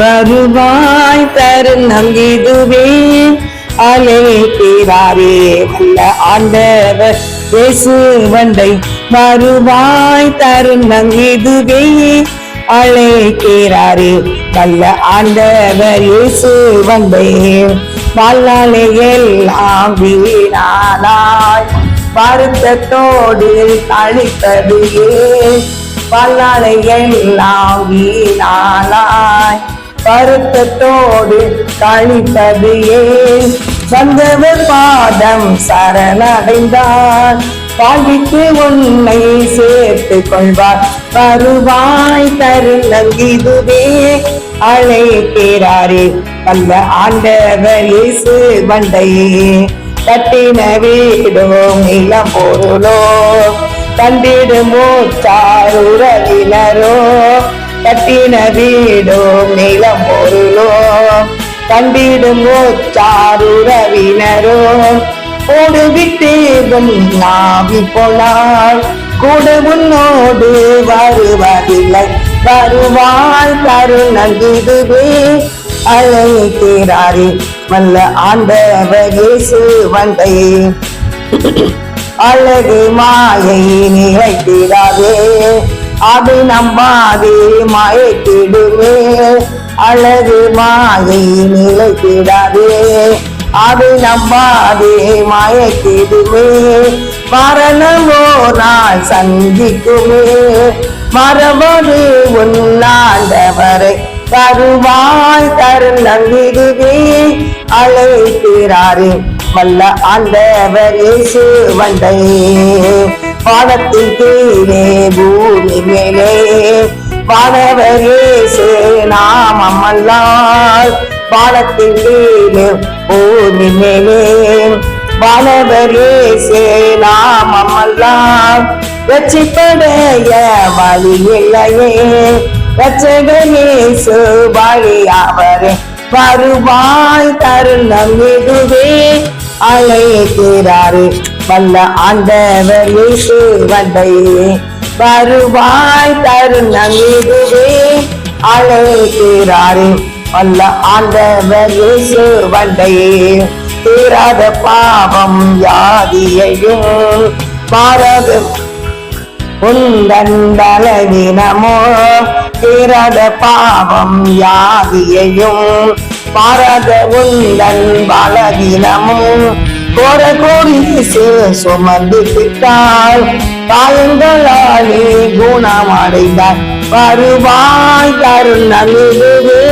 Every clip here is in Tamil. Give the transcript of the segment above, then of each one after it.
வருவாய் தருணம் இதுவே. அழைக்கிறாரே வல்ல ஆண்டவர். இயேசு வண்டை வருவாய் தருணம் இதுவே. அழைக்கிறாரே வல்ல ஆண்டவர். இயேசு வண்டை வாழ்நாளை எல்லாம் வீணானாய். வருத்தத்தோடு கழித்தது ஏன்? வாழ்நாளை எல்லாம் வீணானாய். வருத்தத்தோடு கழிப்பது ஏன் வந்தவர் பாதம் சரணடைந்தார். வாழ்வித்து உன்னை சேர்த்து கொள்வார். வருவாய் தருணங்கிதுவே அழைக்கிறாரே. வல்ல ஆண்டவர் இயேசு வண்டையே கட்டின வீடோ நிலம் பொருளோ கண்டிடுமோ உறவினரோ. கட்டின வீடும் நிலம் பொருளோ கண்டிடும் சாருறவினரோ ஓடு விட்டேதும் நாவி போனால் கூட உன்னோடு வருவதில்லை. வருவாய் கருணங்கிதுவே அழைக்கிறாரே. வல்ல ஆண்டவர் இயேசு வந்தை. அழகு மாயை நிலைத்திடாதே அது நம்பாதே மயக்கிடுவே. அழகு மாயை நிலைத்திடாதே. அது நம்பாதே மயக்கிடுவே. மரணமோ நான் சந்திக்குமே. மரபது உன்னாண்டவரை தருவாய் தருணங்கிடுவே அழைக்கிறாரே வல்ல ஆண்டவர் இயேசு வந்தை. பாடத்தின் கீழே பூமி மேலே பாடவர் சேனாம் நாமம் அல்லால் பாடத்தின் கீழே பூமி மேலே பாடவர் சேனாம் நாமம் அல்லால் வெற்றிப்படைய வழி இல்லையே ரச்சகனேசு வழி அவரே. வருவாய் தருணம் இதுவே அழைக்கிறாரே. வல்ல ஆண்டவர் இயேசு வந்தையே வருவாய் தருணம் இதுவே அழைக்கிறாரே. வல்ல ஆண்டவர் இயேசு வந்தையே தீராத பாவம் யாதியையும் பாரது. உந்தன் பலவீனமோ தீராத பாவம் யாதியையும் பாரத. உந்தன் பலவீனமும் கோர கோரிசு சுமந்து விட்டால் காயங்களாலே குணமடைந்தார். வருவாய் தருணம் இதுவே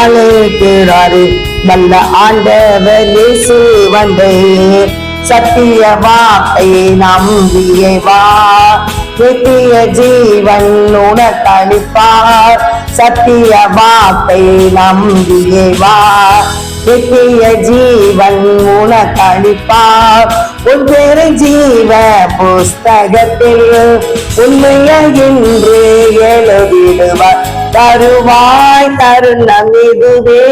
அழைக்கிறாரு நல்ல ஆண்டவர் இயேசு வந்தே. சத்திய வார்த்தையை நம்பியே வா நித்திய ஜீவன் உனக்களிப்பார். சத்திய வார்த்தையை நம்பியே வா நித்திய ஜீவன் உனக்களிப்பார். ஒவ்வொரு ஜீவ புஸ்தகத்தில் உண்மையை இன்று எழுதிடுவார். தருவாய் தருணம் இதுவே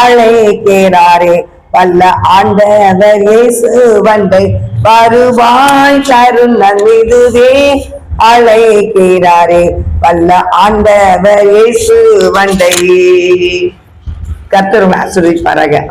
அழைக்கிறாரே. வல்ல ஆண்டவர் இயேசு வந்தை வருவாய் தருணம் இதுவே அழைக்கிறாரே. வல்ல ஆண்டவர் இயேசு வந்தை கத்தரும் ஆசிரியப்பாராக